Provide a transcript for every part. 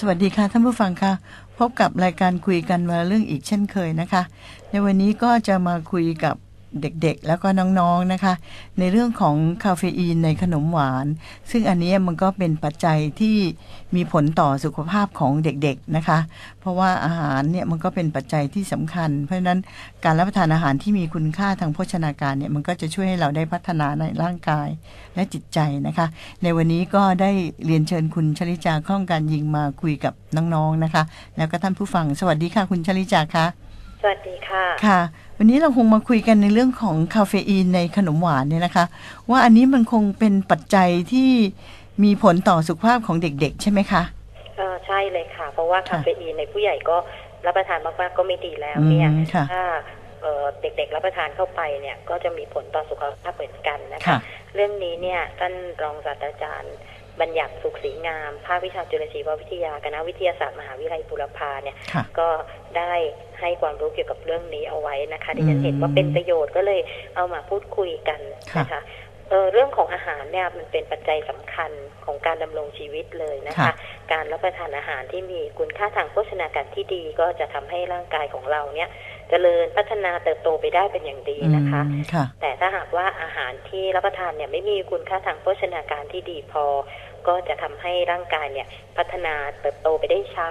สวัสดีค่ะท่านผู้ฟังค่ะ พบกับรายการคุยกันมาเรื่องอีกเช่นเคยนะคะ ในวันนี้ก็จะมาคุยกับ เด็กๆ แล้วก็น้องๆนะคะ ในเรื่องของคาเฟอีนในขนมหวาน ซึ่งอันนี้มันก็เป็นปัจจัยที่มีผลต่อสุขภาพของเด็กๆนะคะ เพราะว่าอาหารเนี่ยมันก็เป็นปัจจัยที่สำคัญ เพราะฉะนั้นการรับประทานอาหารที่มีคุณค่าทางโภชนาการเนี่ยมันก็จะช่วยให้เราได้พัฒนาในร่างกายและจิตใจนะคะ ในวันนี้ก็ได้เรียนเชิญคุณชลิจาข้องการยิงมาคุยกับน้องๆนะคะ แล้วก็ท่านผู้ฟังสวัสดีค่ะคุณชลิจาคะ สวัสดีค่ะ ค่ะ วันนี้เราคงมาคุยกันในเรื่องของคาเฟอีนในขนมหวานเนี่ยนะคะ ว่าอันนี้มันคงเป็นปัจจัยที่มีผลต่อสุขภาพของเด็กๆ ใช่ไหมคะเออใช่เลยค่ะ เพราะว่าค่ะคาเฟอีนในผู้ใหญ่ก็รับประทานมากๆก็ไม่ดีแล้วเนี่ยอืมค่ะถ้าเอ่อเด็กๆรับประทานเข้าไปเนี่ยก็จะมีผลต่อสุขภาพเหมือนกันนะคะ ค่ะ เรื่องนี้เนี่ยท่านรองศาสตราจารย์ บัญญัติสุขศรีงาม ภาควิชาจุลชีววิทยาคณะวิทยาศาสตร์มหาวิทยาลัยบุรพาเนี่ยค่ะก็ได้ให้ความรู้เกี่ยวกับเรื่องนี้เอาไว้นะคะดิฉัอืนมเห็นว่าเป็นประโยชน์ก็เลยเอามาพูดคุยกันนะคะเออเรื่องของอาหารเนี่ยมันเป็นปัจจัยสำคัญของการดำรงชีวิตเลยนะคะค่ะการรับประทานอาหารที่มีคุณค่าทางโภชนาการที่ดีก็จะทำให้ร่างกายของเราเนี่ยเจริญพัฒนาเติบโตไปได้เป็นอย่างดีนะคะอืมค่ะแต่ถ้าหากว่าอาหารที่รับประทานเนี่ยไม่มีคุณค่าทางโภชนาการที่ดีพอ ก็จะทำให้ร่างกายเนี่ยพัฒนาเติบโตไปได้ช้า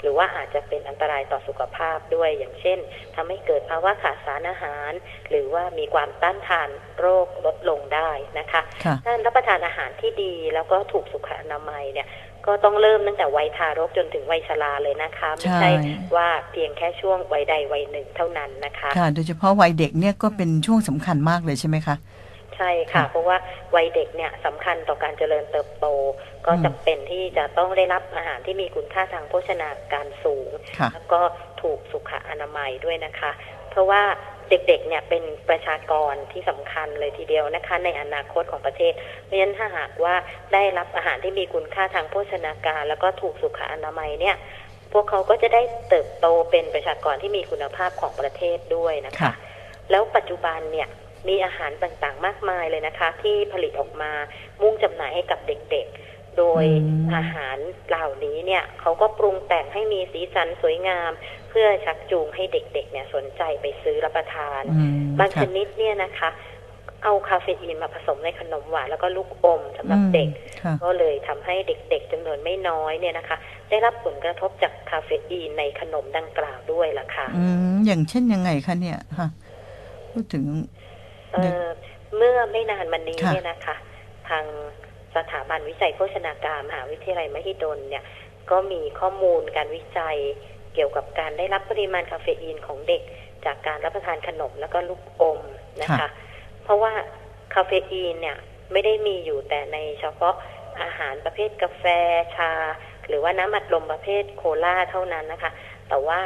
หรือว่าอาจจะเป็นอันตรายต่อสุขภาพด้วยอย่างเช่นทำให้เกิดภาวะขาดสารอาหาร หรือว่ามีความต้านทานโรคลดลงได้นะคะค่ะถ้ารับประทานอาหารที่ดีแล้วก็ถูกสุขอนามัยเนี่ยก็ต้องเริ่มตั้งแต่วัยทารกจนถึงวัยชราเลยนะคะไม่ใช่ใช่ว่าเพียงแค่ช่วงวัยใดวัยหนึ่งเท่านั้นนะคะค่ะโดยเฉพาะวัยเด็กเนี่ยก็เป็นช่วงสำคัญมากเลยใช่ไหมคะ ใช่ค่ะค่ะ เพราะว่าวัยเด็กเนี่ยสำคัญต่อการเจริญเติบโต ก็อืมจำเป็นที่จะต้องได้รับอาหารที่มีคุณค่าทางโภชนาการสูงค่ะแล้วก็ถูกสุขอนามัยด้วยนะคะ เพราะว่าเด็กๆ เนี่ยเป็นประชากรที่สำคัญเลยทีเดียวนะคะ ในอนาคตของประเทศ เพราะฉะนั้นถ้าหากว่าได้รับอาหารที่มีคุณค่าทางโภชนาการ แล้วก็ถูกสุขอนามัยเนี่ย พวกเขาก็จะได้เติบโตเป็นประชากรที่มีคุณภาพของประเทศด้วยนะคะค่ะแล้วปัจจุบันเนี่ย มีอาหารต่างๆ มากมายเลยนะคะ ที่ผลิตออกมามุ่งจำหน่ายให้กับเด็กๆ โดยอืมอาหารเหล่านี้เนี่ยเขาก็ปรุงแต่งให้มีสีสันสวยงาม เพื่อชักจูงให้เด็กๆ เนี่ยสนใจไปซื้อรับประทานอืมบางชค่ะนิดเนี่ยนะคะเอาคาเฟอีนมาผสมในขนมหวานแล้วก็ลูกอมสำหรับเด็กอืมค่ะก็เลยทำให้เด็ก ๆจำนวนไม่น้อยเนี่ยนะคะ ได้รับผลกระทบจากคาเฟอีนในขนมดังกล่าวด้วยล่ะค่ะ อืมอย่างเช่นยังไงคะเนี่ยค่ะ พูดถึง เอ่อเมื่อไม่นานมานี้ค่ะเนี่ยนะคะ ทางสถาบันวิจัยโภชนาการมหาวิทยาลัยมหิดลเนี่ย ก็มีข้อมูลการวิจัยเกี่ยวกับการได้รับปริมาณคาเฟอีนของเด็ก จากการรับประทานขนมแล้วก็ลูกอมนะคะค่ะเพราะว่าคาเฟอีนเนี่ยไม่ได้มีอยู่แต่ในเฉพาะอาหารประเภทกาแฟชา หรือว่าน้ำอัดลมประเภทโคลาเท่านั้นนะคะ แต่ว่า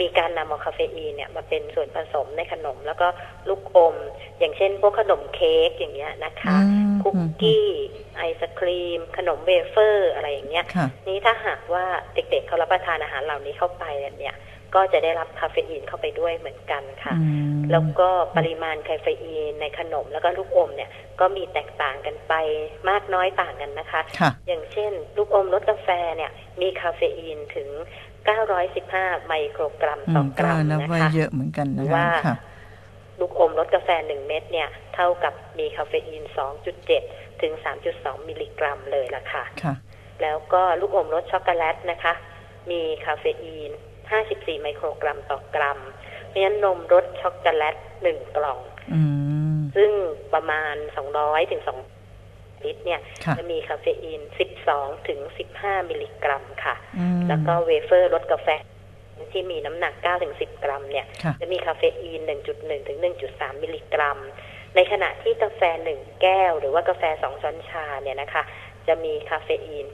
มีการนำเอาคาเฟอีนเนี่ยมาเป็นส่วนผสมในขนม แล้วก็ลูกอม อย่างเช่น พวกขนมเค้กอย่างเงี้ยนะคะอืมคุกกี้ไอศครีม ขนมเวเฟอร์อะไรอย่างเงี้ยค่ะนี่ถ้าหากว่าเด็กๆเขารับประทานอาหารเหล่านี้เข้าไปเนี่ยก็จะได้รับคาเฟอีนเข้าไปด้วยเหมือนกันค่ะอืมแล้วก็ปริมาณคาเฟอีนในขนมแล้วก็ลูกอมเนี่ยก็มีแตกต่างกันไปมากน้อยต่างกันนะคะค่ะอย่างเช่น ลูกอมรสกาแฟเนี่ยมีคาเฟอีนถึง 915 ไมโครกรัมอืต่อมกก็รัมนับนะว่าคะเยอะเหมือนกันนะว่าคะค่ะลูกอมรสกาแฟ 1 เม็ดเนี่ย เท่ากับมีคาเฟอีน 2.7 ถึง 3.2 มิลลิกรัมเลยล่ะค่ะค่ะ แล้วก็ลูกอมรสช็อกโกแลตนะคะ มีคาเฟอีน 54 ไมโครกรัมต่อกรัม เพราะฉะนั้นนมรสช็อกโกแลต 1 กล่องอืมซึ่งประมาณ 200 ถึง2 ลิตรเนี่ยค่ะจะมีคาเฟอีน 12 ถึง 15 มิลลิกรัมค่ะอืมแล้วก็เวเฟอร์รสกาแฟที่มีน้ำหนัก 9 ถึง 10 กรัมเนี่ยค่ะจะมีคาเฟอีน 1.1 ถึง 1.3 มิลลิกรัม ในขณะที่กาแฟ 1 แก้ว หรือว่ากาแฟ 2 ช้อนชาเนี่ยนะคะ จะมีคาเฟอีน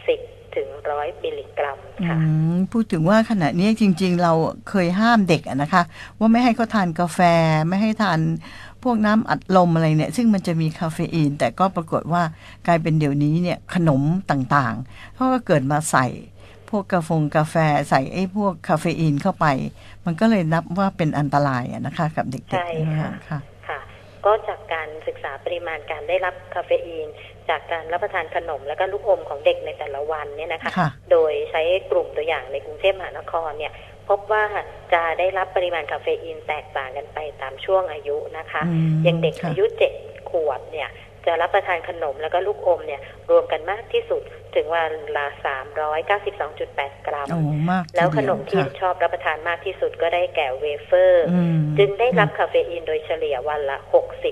80 ถึง 100 มิลลิกรัมอืค่ะมพูดถึงว่าขณะนี้จริง ๆ เราเคยห้ามเด็กอะนะคะ ว่าไม่ให้เขาทานกาแฟไม่ให้ทาน พวกน้ำอัดลมอะไรเนี่ย ซึ่งมันจะมีคาเฟอีน แต่ก็ปรากฏว่ากลายเป็นเดี๋ยวนี้เนี่ยขนมต่างๆเขาก็เกิดมาใส่พวกกาแฟกาแฟใส่ไอ้พวกคาเฟอีนเข้าไป มันก็เลยนับว่าเป็นอันตรายอะนะคะ กับเด็กๆใช่ค่ะค่ะค่ะ ก็จากการศึกษาปริมาณการได้รับคาเฟอีน จากการรับประทานขนมแล้วก็ลูกอมของเด็กในแต่ละวันเนี่ยนะคะค่ะโดยใช้กลุ่มตัวอย่างในกรุงเทพมหานครเนี่ยพ บว่าจะได้รับปริมาณคาเฟอีนแตกต่างกันไปตามช่วงอายุนะคะอืมอย่างเด็กค่ะอายุเจ็ดขวบเนี่ยจะรับประทานขนมแล้วก็ลูกอมเนี่ยรวมกันมากที่สุดถึงวันละ392.8กรัมโอ้มากทีเดียแล้วขนมที่ค่ะชอบรับประทานมากที่สุดก็ได้แก่เวเฟอร์อืมจึงได้รับคาเฟอีนโดยเฉลี่ยวันละ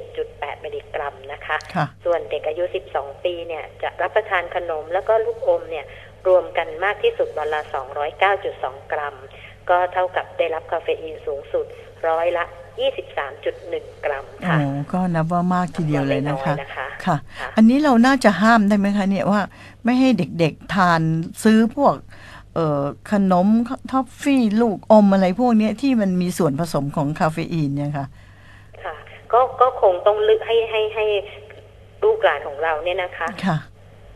60.8มิลลิกรัมนะคะค่ะส่วนเด็กอายุ12ปีเนี่ยจะรับประทานขนมแล้วก็ลูกอมเนี่ยรวมกันมากที่สุดวันละ209.2กรัม ก็เท่ากับได้รับคาเฟอีนสูงสุดร้อยละ 23.1 กรัมโอ้ค่ะก็นับว่ามากทีเดียวเลยนะคะไม่อยนะคะค่ะค่ะ อันนี้เราน่าจะห้ามได้ไหมคะเนี่ยว่าไม่ให้เด็กๆทานซื้อพวก เอ่อขนมท็อฟฟี่ลูกอมอะไรพวกเนี้ยที่มันมีส่วนผสมของคาเฟอีนเนี่ยค่ะ ค่ะ ก็ก็คงต้องลึกให้ให้ให้ลูกหลานของเราเนี่ยนะคะ ค่ะ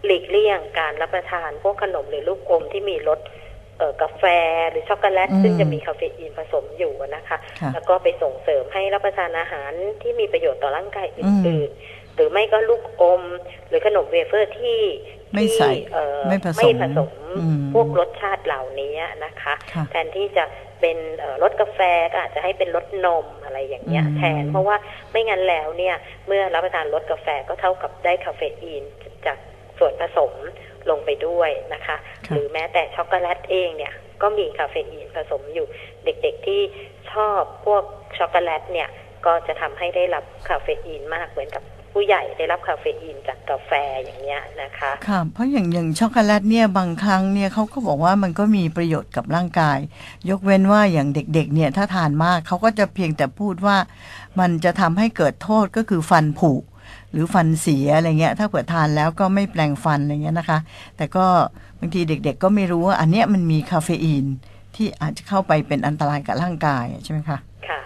หลีกเลี่ยงการรับประทานพวกขนมหรือลูกอมที่มีรสเอ่อ กาแฟหรือช็อกโกแลตอืมซึ่งจะมีคาเฟอีนผสมอยู่นะคะค่ะแล้วก็ไปส่งเสริมให้รับประทานอาหารที่มีประโยชน์ต่อร่างกายออืื่นๆ หรือไม่ก็ลูกอม หรือขนมเวเฟอร์ที่ไม่ใส่ที่เอ่อไม่ผสมไม่ผสมอืมพวกรสชาติเหล่านี้นะคะค่ะแทนที่จะเป็นเอ่อรสกาแฟก็อาจจะให้เป็นรสนมอะไรอย่างเงี้ยอืมแทน เพราะว่าไม่งั้นแล้วเนี่ยเมื่อรับประทานรสกาแฟก็เท่ากับได้คาเฟอีนจากส่วนผสม ลงไปด้วยนะคะค่ะหรือแม้แต่ช็อกโกแลตเองเนี่ย ก็มีคาเฟอีนผสมอยู่ เด็กๆที่ชอบพวกช็อกโกแลตเนี่ย ก็จะทำให้ได้รับคาเฟอีนมากเหมือนกับผู้ใหญ่ได้รับคาเฟอีนจากกาแฟอย่างเงี้ยนะคะค่ะเพราะอย่างอย่างช็อกโกแลตเนี่ยบางครั้งเนี่ยเขาก็บอกว่ามันก็มีประโยชน์กับร่างกาย ยกเว้นว่าอย่างเด็กๆเนี่ยถ้าทานมากเขาก็จะเพียงแต่พูดว่า มันจะทำให้เกิดโทษก็คือฟันผุ หรือฟันเสียอะไรเงี้ย ถ้าเผื่อทานแล้วก็ไม่แปลงฟันอะไรเงี้ยนะคะ แต่ก็บางทีเด็ก ๆ ก็ไม่รู้ว่า อันเนี้ยมันมีคาเฟอีนที่อาจจะเข้าไปเป็นอันตรายกับร่างกายใช่ไหมคะค่ะ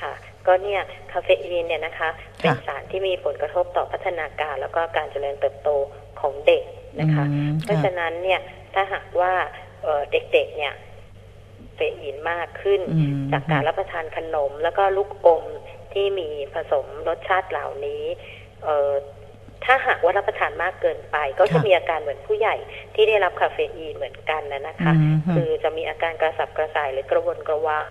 ค่ะ ก็เนี่ยคาเฟอีนเนี่ยนะคะ เป็นสารที่มีผลกระทบต่อพัฒนาการ แล้วก็การเจริญเติบโตของเด็กนะคะอืมเพราะค่ะฉะนั้นเนี่ยถ้าหากว่าเอ่อเด็กๆเนี่ยคาเฟอีนมากขึ้นอืมจากการรับประทานขนม แล้วก็ลูกอมที่มีผสมรสชาติเหล่านี้เอ่อ ถ้าหากว่ารับประทานมากเกินไป ก็จะมีอาการเหมือนผู้ใหญ่ที่ได้รับคาเฟอีนเหมือนกันนะนะคะอืมคือจะมีอาการกระสับกระส่ายหรือกระวนกระวาย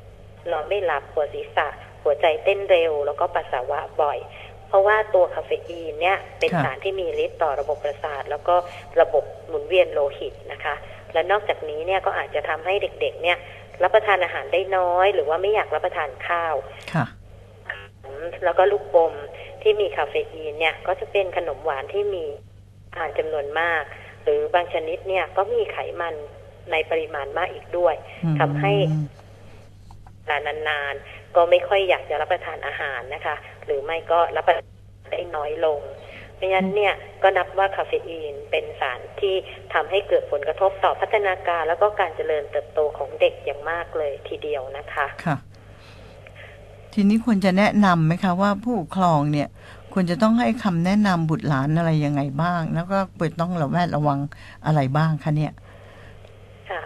นอนไม่หลับปวดศีรษะ หัวใจเต้นเร็ว แล้วก็ปัสสาวะบ่อย เพราะว่าตัวคาเฟอีนเนี่ยเป็นค่ะสารที่มีฤทธิ์ต่อระบบประสาท แล้วก็ระบบหมุนเวียนโลหิตนะคะ และนอกจากนี้เนี่ยก็อาจจะทำให้เด็กๆ เนี่ย รับประทานอาหารได้น้อย หรือว่าไม่อยากรับประทานข้าวค่ะแล้วก็ลูกอม ที่มีคาเฟอีนเนี่ย ก็จะเป็นขนมหวานที่มีทานจำนวนมาก หรือบางชนิดเนี่ยก็มีไขมันในปริมาณมากอีกด้วยทำให้เวลานานๆ ก็ไม่ค่อยอยากจะรับประทานอาหารนะคะ หรือไม่ก็รับประทานได้น้อยลงเพราะฉะนั้นเนี่ยก็นับว่าคาเฟอีนเป็นสารที่ทำให้เกิดผลกระทบต่อพัฒนาการ แล้วก็การเจริญเติบโตของเด็กอย่างมากเลยทีเดียวนะคะค่ะ ทีนี้ควรจะแนะนำไหมคะว่าผู้ปกครองเนี่ยควรจะต้องให้คำแนะนำบุตรหลานอะไรยังไงบ้าง แล้วก็ควรต้องระแวดระวังอะไรบ้างคะเนี่ย ค่ะ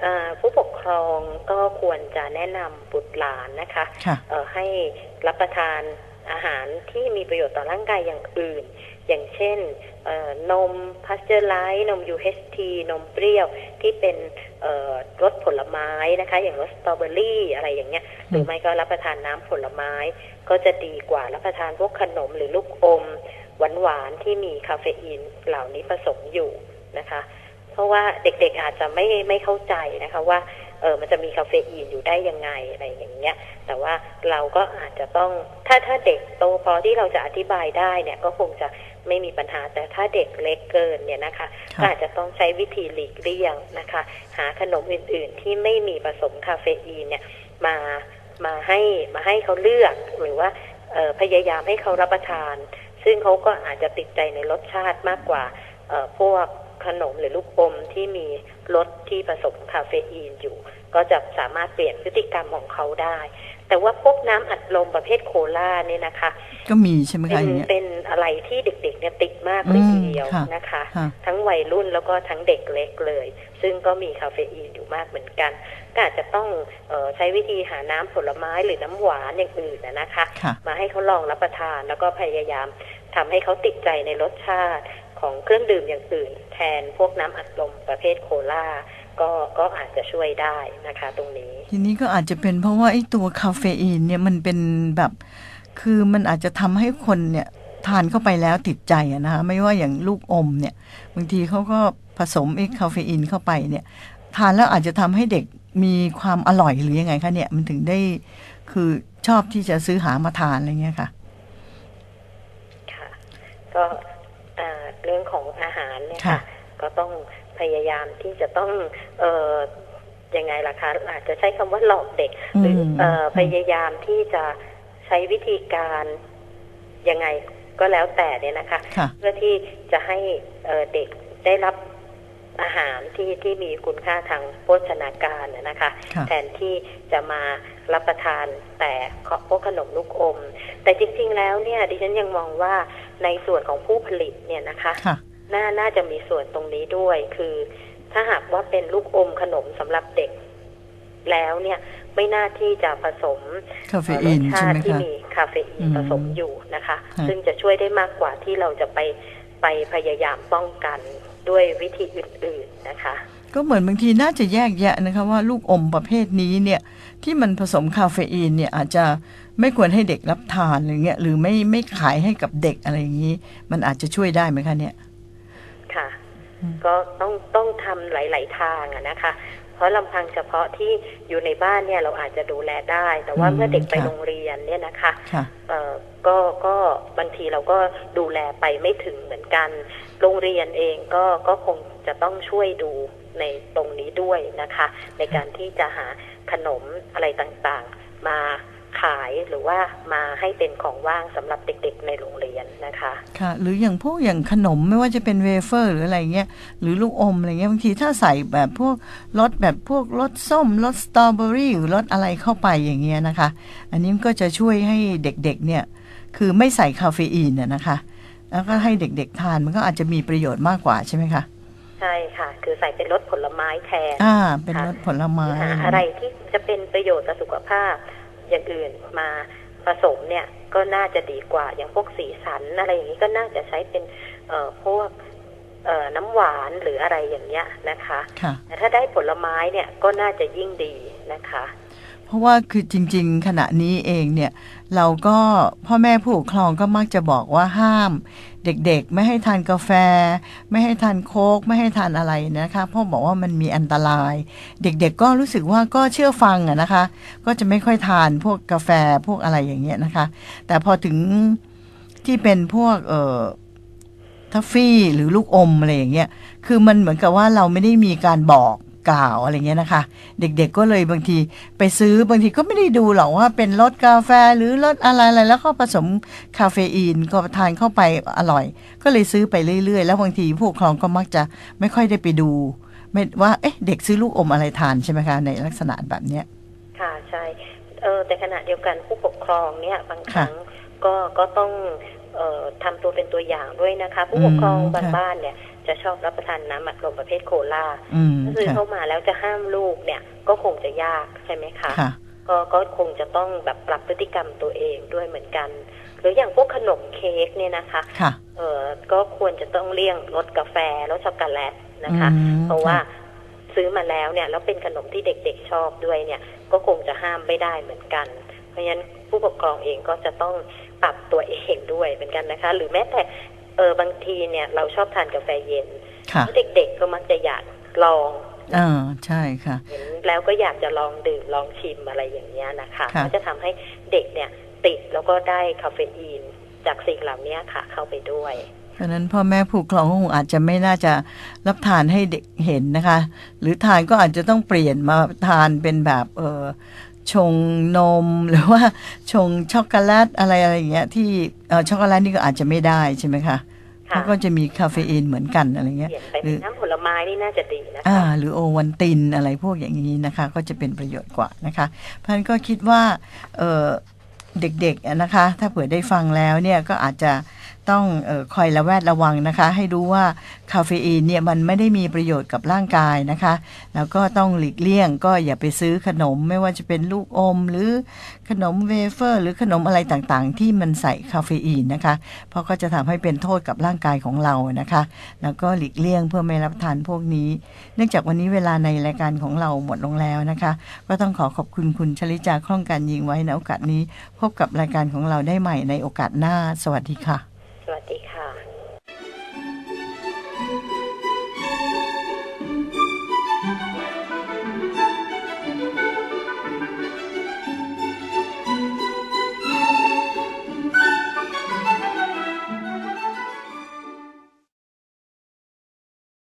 เอ่อผู้ปกครองก็ควรจะแนะนำบุตรหลานนะคะค่ะ เอ่อให้รับประทานอาหารที่มีประโยชน์ต่อร่างกายอย่างอื่น อย่างเช่นเอ่อนมพาสเจอร์ไลท์นม UHT นมเปรี้ยวที่เป็นเอ่อรสผลไม้นะคะ อย่างรสสตรอเบอรี่อะไรอย่างเงี้ย หรือไม่ก็รับประทานน้ำผลไม้ ก็จะดีกว่ารับประทานพวกขนมหรือลูกอมหวานๆที่มีคาเฟอีนเหล่านี้ผสมอยู่นะคะ เพราะว่าเด็กๆอาจจะไม่ไม่เข้าใจนะคะว่าเออมันจะมีคาเฟอีนอยู่ได้ยังไงอะไรอย่างเงี้ย แต่ว่าเราก็อาจจะต้องถ้าถ้าเด็กโตพอที่เราจะอธิบายได้เนี่ยก็คงจะไม่มีปัญหาแต่ถ้าเด็กเล็กเกินเนี่ยนะคะค่ะก็อาจจะต้องใช้วิธีหลีกเลี่ยงนะคะ หาขนมอื่นๆที่ไม่มีผสมคาเฟอีนเนี่ยมา มาให้มาให้เขาเลือกหรือว่าเอ่อพยายามให้เขารับประทาน ซึ่งเขาก็อาจจะติดใจในรสชาติมากกว่าเอ่อพวกขนมหรือลูกอมที่มีรสที่ผสมคาเฟอีนอยู่ ก็จะสามารถเปลี่ยนพฤติกรรมของเขาได้ แต่ว่าพวกน้ำอัดลมประเภทโคลาเนี่ยนะคะ ก็มีใช่ไหมเป็คะนอย่างเงี้ยเป็นอะไรที่เด็กๆเนี่ยติดมากเลยอืมทีเดียวค่ะนะคะค่ะทั้งวัยรุ่นแล้วก็ทั้งเด็กเล็กเลย ซึ่งก็มีคาเฟอีนอยู่มากเหมือนกัน ก็อาจจะต้องเออใช้วิธีหาน้ำผลไม้หรือน้ำหวานอย่างอื่นนะนะคะค่ะมาให้เขาลองรับประทานแล้วก็พยายามทำให้เขาติดใจในรสชาติของเครื่องดื่มอย่างอื่น แทนพวกน้ำอัดลมประเภทโคลาก็ก็อาจจะช่วยได้นะคะ ตรงนี้ ทีนี้ก็อาจจะเป็นเพราะว่าไอ้ตัวคาเฟอีนเนี่ยมันเป็นแบบ คือมันอาจจะทำให้คนเนี่ยทานเข้าไปแล้วติดใจอะนะคะไม่ว่าอย่างลูกอมเนี่ย บางทีเขาก็ผสมไอ้คาเฟอีนเข้าไปเนี่ย ทานแล้วอาจจะทำให้เด็ก มีความอร่อยหรือยังไงคะเนี่ยมันถึงได้คือชอบที่จะซื้อหามาทานอะไรเงี้ยค่ะ ค่ะ ก็อ่าเรื่องของอาหารเนี่ยค่ะค่ะ ก็ต้องพยายามที่จะต้อง เออยังไงล่ะคะอาจจะใช้คำว่าหลอกเด็ก หรือเออพยายามที่จะใช้วิธีการยังไงก็แล้วแต่เนี่ยนะคะค่ะเพื่อที่จะให้เอ่อเด็กได้รับ อาหารที่ที่มีคุณค่าทางโภชนาการน่ะนะคะค่ะแทนที่จะมารับประทานแต่พวกขนมลูกอม แต่จริง ๆ แล้วเนี่ยดิฉันยังมองว่าในส่วนของผู้ผลิตเนี่ยนะคะค่ะน่าน่าจะมีส่วนตรงนี้ด้วยคือ ถ้าหากว่าเป็นลูกอมขนมสำหรับเด็ก แล้วเนี่ยไม่น่าที่จะผสมคาเฟอีนรสใช่ชาไหมติที่คะมีคาเฟอีอืนมผสมอยู่นะคะค่ะซึ่งจะช่วยได้มากกว่าที่เราจะไปไปพยายามป้องกัน ด้วยวิธีอื่นๆนะคะ ก็เหมือนบางทีน่าจะแยกแยะนะคะว่าลูกอมประเภทนี้เนี่ยที่มันผสมคาเฟอีนเนี่ยอาจจะไม่ควรให้เด็กรับทานอะไรเงี้ยหรือไม่ไม่ขายให้กับเด็กอะไรอย่างนี้ มันอาจจะช่วยได้ไหมคะเนี่ย ค่ะอืมก็ต้องต้องทำหลาย ๆ ทางอะนะคะ เพราะลำพังเฉพาะที่อยู่ในบ้านเนี่ยเราอาจจะดูแลได้ แต่ว่าอืมเมื่อเด็กไปค่ะโรงเรียนเนี่ยนะคะค่ะเอ่อก็ก็บางทีเราก็ดูแลไปไม่ถึงเหมือนกัน โรงเรียนเองก็ก็คงจะต้องช่วยดูในตรงนี้ด้วยนะคะ ในการที่จะหาขนมอะไรต่างๆ มา ขายหรือว่ามาให้เป็นของว่างสำหรับเด็กๆในโรงเรียนนะคะ ค่ะ หรืออย่างพวกอย่างขนมไม่ว่าจะเป็นเวเฟอร์หรืออะไรเงี้ยหรือลูกอมอะไรเงี้ยบางทีถ้าใส่แบบพวกรสแบบพวกรสส้มรสสตรอเบอรี่หรือรสอะไรเข้าไปอย่างเงี้ยนะคะ อันนี้มันก็จะช่วยให้เด็กๆเนี่ยคือไม่ใส่คาเฟอีนน่ะนะคะ แล้วก็ให้เด็กๆทานมันก็อาจจะมีประโยชน์มากกว่าใช่ไหมคะใช่ค่ะ คือใส่เป็นรสผลไม้แทนอ่าเป็นรสผลไม้หาอะไรที่จะเป็นประโยชน์ต่อสุขภาพ อย่างอื่นมาผสมเนี่ยก็น่าจะดีกว่าอย่างพวกสีสันอะไรอย่างนี้ก็น่าจะใช้เป็นเอ่อพวกเอ่อน้ำหวานหรืออะไรอย่างเงี้ยนะคะค่ะแต่ถ้าได้ผลไม้เนี่ยก็น่าจะยิ่งดีนะคะ เพราะว่าคือจริง ๆ ขณะนี้เองเนี่ยเราก็พ่อแม่ผู้ปกครองก็มักจะบอกว่าห้าม เด็กๆ ไม่ให้ทานกาแฟ ไม่ให้ทานโค้กไม่ให้ทานอะไรนะคะพราะบอกว่ามันมีอันตราย เด็กๆก็รู้สึกว่าก็เชื่อฟังอะนะคะ ก็จะไม่ค่อยทานพวกกาแฟพวกอะไรอย่างเงี้ยนะคะ แต่พอถึงที่เป็นพวกเอ่อทัฟฟี่หรือลูกอมอะไรอย่างเงี้ยคือมันเหมือนกับว่าเราไม่ได้มีการบอก กล่าวอะไรเงี้ยนะคะ เด็กๆก็เลยบางทีไปซื้อบางทีก็ไม่ได้ดูหรอกว่าเป็นรสกาแฟหรือรสอะไรอะไรแล้วก็ผสมคาเฟอีนก็ทานเข้าไปอร่อย ก็เลยซื้อไปเรื่อยๆ แล้วบางทีผู้ปกครองก็มักจะไม่ค่อยได้ไปดูไม่ว่าเอ๊ะเด็กซื้อลูกอมอะไรทานใช่ไหมคะในลักษณะแบบเนี้ยค่ะใช่เออแต่ขณะเดียวกันผู้ปกครองเนี่ยบางครั้งก็ก็ต้องเอ่อทำตัวเป็นตัวอย่างด้วยนะคะ ผู้ปกครองอืมบางค่ะบ้านเนี่ย จะชอบรับประทานน้ำอัดลมประเภทโคลาอืมก็คือค่ะเข้ามาแล้วจะห้ามลูกเนี่ยก็คงจะยากใช่ไหมคะค่ะก็ก็คงจะต้องแบบปรับพฤติกรรมตัวเองด้วยเหมือนกัน หรืออย่างพวกขนมเค้กเนี่ยนะคะค่ะเออก็ควรจะต้องเลี่ยงรสกาแฟรสช็อกโกแลตนะคะอืมเพราะว่าค่ะซื้อมาแล้วเนี่ยแล้วเป็นขนมที่เด็กๆชอบด้วยเนี่ย ก็คงจะห้ามไม่ได้เหมือนกัน เพราะฉะนั้นผู้ปกครองเองก็จะต้องปรับตัวเองด้วยเหมือนกันนะคะ หรือแม้แต่ เออบางทีเนี่ยเราชอบทานกาแฟเย็นค่ะแล้วเด็กๆก็มักจะอยากลองอ่าใช่ค่ะเห็นแล้วก็อยากจะลองดื่มลองชิมอะไรอย่างเงี้ยนะคะค่ะก็จะทำให้เด็กเนี่ยติดแล้วก็ได้คาเฟอีนจากสิ่งเหล่านี้ค่ะ เข้าไปด้วยเพราะฉะนั้นพ่อแม่ผู้ปกครองก็คงอาจจะไม่น่าจะรับทานให้เด็กเห็นนะคะ หรือทานก็อาจจะต้องเปลี่ยนมาทานเป็นแบบเออ ชงนมหรือว่าชงช็อกโกแลตอะไรอะไรอย่างเงี้ยที่เออช็อกโกแลตนี่ก็อาจจะไม่ได้ใช่ไหมคะค่ะเขาก็จะมีคาเฟอีนเหมือนกันอะไรเงี้ยเปลี่ยนไปหรืเป็นอน้ำผลไม้นี่น่าจะดีนะอ่าคะหรือโอวันตินอะไรพวกอย่างนี้นะคะ ก็จะเป็นประโยชน์กว่านะคะเพราะฉะนั้นก็คิดว่าเอ่อเด็กๆอะนะคะ ถ้าเผื่อได้ฟังแล้วเนี่ยก็อาจจะ ต้องออคอยระแวดระวังนะคะ ให้รู้ว่าคาเฟอีนเนี่ยมันไม่ได้มีประโยชน์กับร่างกายนะคะ แล้วก็ต้องหลีกเลี่ยง ก็อย่าไปซื้อขนมไม่ว่าจะเป็นลูกอม หรือขนมเวเฟอร์ หรือขนมอะไรต่างๆ ที่มันใส่คาเฟอีนนะคะ เพราะก็จะทำให้เป็นโทษกับร่างกายของเรานะคะ แล้วก็หลีกเลี่ยงเพื่อไม่รับทานพวกนี้ เนื่องจากวันนี้เวลาในรายการของเราหมดลงแล้วนะคะ ก็ต้องขอขอบคุณคุณชลิจาคล่องการยิงไว้ในโอกาสนี้ พบกับรายการของเราได้ใหม่ในโอกาสหน้า สวัสดีค่ะ วัสดีค่ะ